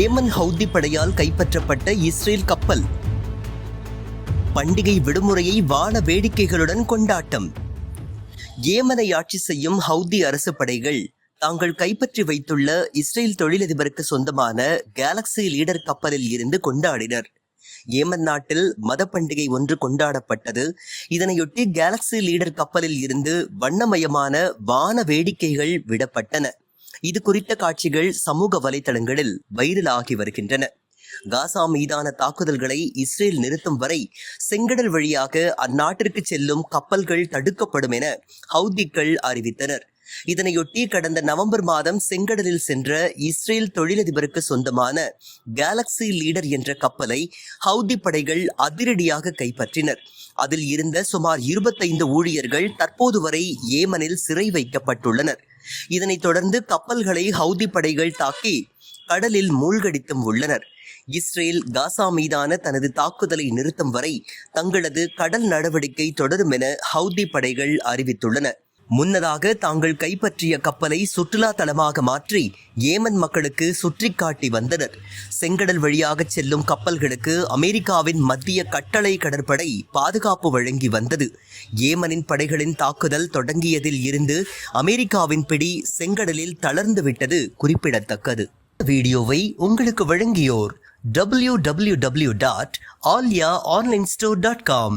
Yemen Houthi படையால் கைப்பற்றப்பட்ட Israel கப்பல். பண்டிகை விடுமுறையை வான வேடிக்கைகளுடன் கொண்டாட்டம். ஏமனை ஆட்சி செய்யும் ஹவுதி அரசு படைகள் தாங்கள் கைப்பற்றி வைத்துள்ள இஸ்ரேல் தொழிலதிபருக்கு சொந்தமான கேலக்ஸி லீடர் கப்பலில் இருந்து கொண்டாடினர். ஏமன் நாட்டில் மத பண்டிகை ஒன்று கொண்டாடப்பட்டது. இதனையொட்டி கேலக்ஸி லீடர் கப்பலில் இருந்து வண்ணமயமான வான வேடிக்கைகள் விடப்பட்டன. இது குறித்த காட்சிகள் சமூக வலைதளங்களில் வைரலாகி வருகின்றன. காசா மீதான தாக்குதல்களை இஸ்ரேல் நிறுத்தும் வரை செங்கடல் வழியாக அந்நாட்டிற்கு செல்லும் கப்பல்கள் தடுக்கப்படும் என ஹவுதிக்கள் அறிவித்தனர். இதனையொட்டி கடந்த நவம்பர் மாதம் செங்கடலில் சென்ற இஸ்ரேல் தொழிலதிபருக்கு சொந்தமான கேலக்ஸி லீடர் என்ற கப்பலை ஹவுதி படைகள் அதிரடியாக கைப்பற்றினர். அதில் இருந்த சுமார் இருபத்தைந்து ஊழியர்கள் தற்போது வரை ஏமனில் சிறை வைக்கப்பட்டுள்ளனர். இதனைத் தொடர்ந்து கப்பல்களை ஹவுதி படைகள் தாக்கி கடலில் மூழ்கடித்தும் உள்ளனர். இஸ்ரேல் காசா மீதான தனது தாக்குதலை நிறுத்தும் வரை தங்களது கடல் நடவடிக்கை தொடரும் என ஹவுதி படைகள் அறிவித்துள்ளன. முன்னதாக தாங்கள் கைப்பற்றிய கப்பலை சுற்றுலா தலமாக மாற்றி ஏமன் மக்களுக்கு சுற்றி காட்டி வந்தனர். செங்கடல் வழியாக செல்லும் கப்பல்களுக்கு அமெரிக்காவின் மத்திய கட்டளை கடற்படை பாதுகாப்பு வழங்கி வந்தது. ஏமனின் படைகளின் தாக்குதல் தொடங்கியதில் இருந்து அமெரிக்காவின் பிடி செங்கடலில் தளர்ந்து விட்டது குறிப்பிடத்தக்கது. வீடியோவை உங்களுக்கு வழங்கியோர் W W W dot Aalya online store dot com